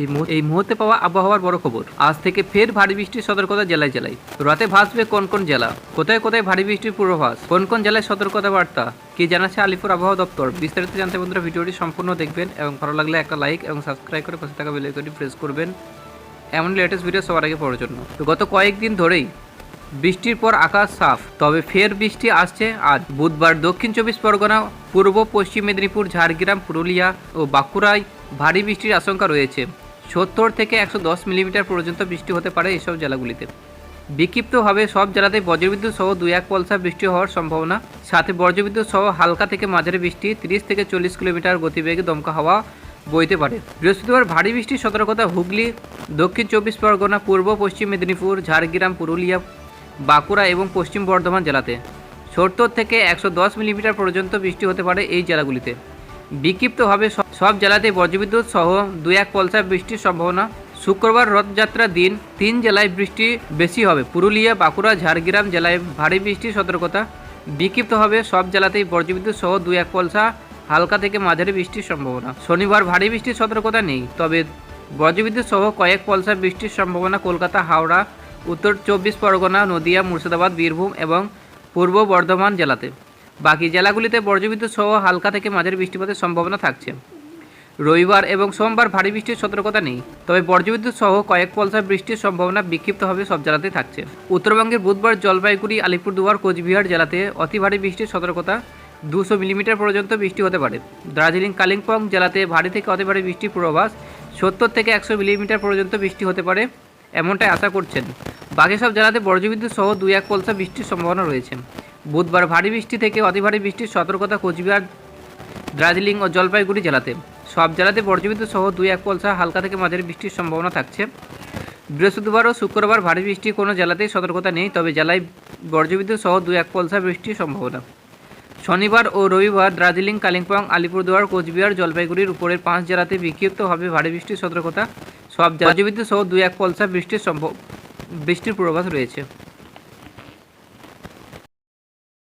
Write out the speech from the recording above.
এই মুহূর্তে এই মুহূর্তে পাওয়া আবহাওয়ার বড় খবর। আজ থেকে ফের ভারী বৃষ্টির সতর্কতা জেলায় জেলায়। রাতে ভাসবে কোন কোন জেলা? কোথায় কোথায় ভারী বৃষ্টির পূর্বাভাস? কোন কোন জেলায় সতর্কতা বার্তা? কি জানাচ্ছে আলিপুর আবহাওয়া দপ্তর? বিস্তারিত জানতে বন্ধুরা ভিডিওটি সম্পূর্ণ দেখবেন এবং ভালো লাগলে একটা লাইক এবং সাবস্ক্রাইব করে পাশে থাকা বেল আইকনটি প্রেস করবেন। এমন লেটেস্ট ভিডিও সবার আগে পড়ার জন্য। তো গত কয়েকদিন ধরেই বৃষ্টির পর আকাশ সাফ, তবে ফের বৃষ্টি আসছে আজ। বুধবার দক্ষিণ চব্বিশ পরগনা, পূর্ব পশ্চিম মেদিনীপুর, ঝাড়গ্রাম, পুরুলিয়া ও বাঁকুড়ায় ভারী বৃষ্টির আশঙ্কা রয়েছে। সত্তর থেকে একশো দশ মিলিমিটার পর্যন্ত বৃষ্টি হতে পারে এসব জেলাগুলিতে। বিক্ষিপ্তভাবে সব জেলাতেই বজ্রবিদ্যুৎ সহ দুই এক পলসা বৃষ্টি হওয়ার সম্ভাবনা। সাথে বজ্রবিদ্যুৎ সহ হালকা থেকে মাঝারি বৃষ্টি, তিরিশ থেকে চল্লিশ কিলোমিটার গতিবেগে দমকা হাওয়া বইতে পারে। বৃহস্পতিবার ভারী বৃষ্টির সতর্কতা হুগলি, দক্ষিণ চব্বিশ পরগনা, পূর্ব পশ্চিম মেদিনীপুর, ঝাড়গ্রাম, পুরুলিয়া, বাঁকুড়া এবং পশ্চিম বর্ধমান জেলাতে। সত্তর থেকে একশো দশ মিলিমিটার পর্যন্ত বৃষ্টি হতে পারে এই জেলাগুলিতে। বিক্ষিপ্তভাবে সব- জেলাতে বজ্রবিদ্যুৎ সহ দু এক পলসা বৃষ্টির সম্ভাবনা। শুক্রবার রথযাত্রার দিন তিন জেলায় বৃষ্টি বেশি হবে। পুরুলিয়া, বাঁকুড়া, ঝাড়গ্রাম জেলায় ভারী বৃষ্টির সতর্কতা। বিক্ষিপ্তভাবে সব জেলাতেই বজ্রবিদ্যুৎ সহ দু এক পলসা হালকা থেকে মাঝারি বৃষ্টির সম্ভাবনা। শনিবার ভারী বৃষ্টির সতর্কতা নেই, তবে বজ্রবিদ্যুৎ সহ কয়েক পলসা বৃষ্টির সম্ভাবনা কলকাতা, হাওড়া, উত্তর চব্বিশ পরগনা, নদিয়া, মুর্শিদাবাদ, বীরভূম এবং পূর্ব বর্ধমান জেলাতে। বাকি জেলাগুলিতে বজ্রবিদ্যুৎ সহ হালকা থেকে মাঝারি বৃষ্টিপাতের সম্ভাবনা থাকছে। রবিবার এবং সোমবার ভারী বৃষ্টির সতর্কতা নেই। তবে বজ্রবিদ্যুৎ সহ কয়েক পলসা বৃষ্টির সম্ভাবনা বিক্ষিপ্তভাবে সব জেলাতেই থাকছে। উত্তরবঙ্গের বুধবার জলপাইগুড়ি, আলিপুরদুয়ার, কোচবিহার জেলাতে অতি ভারী বৃষ্টির সতর্কতা দুশো মিলিমিটার পর্যন্ত বৃষ্টি হতে পারে। দার্জিলিং, কালিম্পং জেলাতে ভারী থেকে অতি ভারী বৃষ্টির পূর্বাভাস সত্তর থেকে একশো মিলিমিটার পর্যন্ত বৃষ্টি হতে পারে এমনটাই আশা করছেন। বাকি সব জেলাতে বজ্রবিদ্যুৎ সহ দুই এক পলসা বৃষ্টির সম্ভাবনা রয়েছে। বুধবার ভারী বৃষ্টি থেকে অতি ভারী বৃষ্টির সতর্কতা কোচবিহার, দার্জিলিং ও জলপাইগুড়ি জেলাতে। সব জেলাতে বজ্রবিদ্যুৎ সহ দুই এক পলসা হালকা থেকে মাঝারি বৃষ্টির সম্ভাবনা থাকছে। বৃহস্পতিবার ও শুক্রবার ভারী বৃষ্টি কোনো জেলাতেই সতর্কতা নেই, তবে জেলায় বজ্রবিদ্যুৎ সহ দুই এক পলসা বৃষ্টির সম্ভাবনা। শনিবার ও রবিবার দার্জিলিং, কালিম্পং, আলিপুরদুয়ার, কোচবিহার, জলপাইগুড়ির উপরের পাঁচ জেলাতে বিক্ষিপ্তভাবে ভারী বৃষ্টির সতর্কতা। সব বজ্রবিদ্যুৎ সহ দুই এক পলসা বৃষ্টির সম্ভব বৃষ্টির পূর্বাভাস রয়েছে।